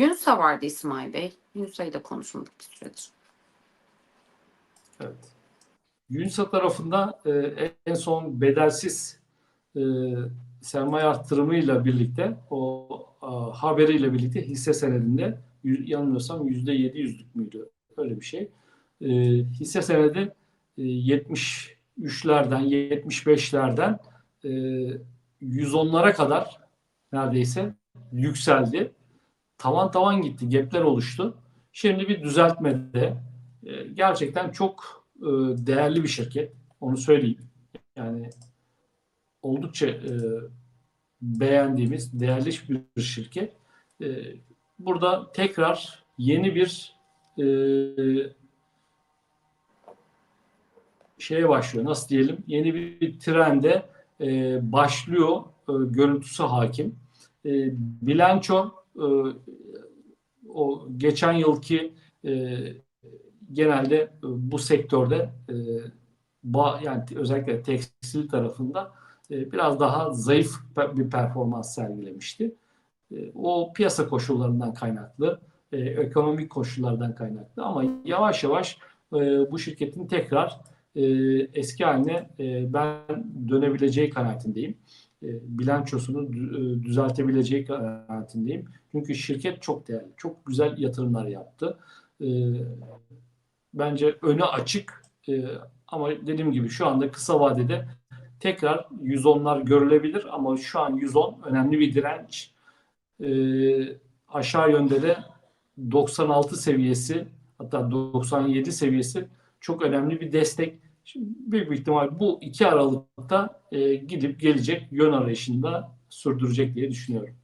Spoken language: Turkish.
Yunus'a vardı İsmail Bey. Yunus'a'yı da konuşmadık bir süredir. Evet. Yunsa tarafında e, en son bedelsiz e, sermaye arttırımıyla birlikte o a, haberiyle birlikte hisse senedinde yanılmıyorsam yüzde yedi yüzlük müydü? Öyle bir şey. E, hisse senedi e, 73'lerden 75'lerden e, 110'lara kadar neredeyse yükseldi. Tavan tavan gitti. Gapler oluştu. Şimdi bir düzeltmede e, gerçekten çok e, değerli bir şirket. Onu söyleyeyim. Yani oldukça e, beğendiğimiz, değerli bir şirket. E, burada tekrar yeni bir e, şeye başlıyor. Nasıl diyelim? Yeni bir trende e, başlıyor. E, görüntüsü hakim. E, bilanço e, o geçen yılki e, genelde e, bu sektörde e, ba, yani özellikle tekstil tarafında e, biraz daha zayıf bir performans sergilemişti. E, o piyasa koşullarından kaynaklı, e, ekonomik koşullardan kaynaklı ama yavaş yavaş e, bu şirketin tekrar e, eski haline e, ben dönebileceği kanaatindeyim. E, bilançosunu e, düzeltebileceği kanaatindeyim. Çünkü şirket çok değerli, çok güzel yatırımlar yaptı. E, bence önü açık ama dediğim gibi şu anda kısa vadede tekrar 110'lar görülebilir ama şu an 110 önemli bir direnç. Aşağı yönde de 96 seviyesi hatta 97 seviyesi çok önemli bir destek. Şimdi büyük bir ihtimal bu iki aralıkta e, gidip gelecek yön arayışında sürdürecek diye düşünüyorum.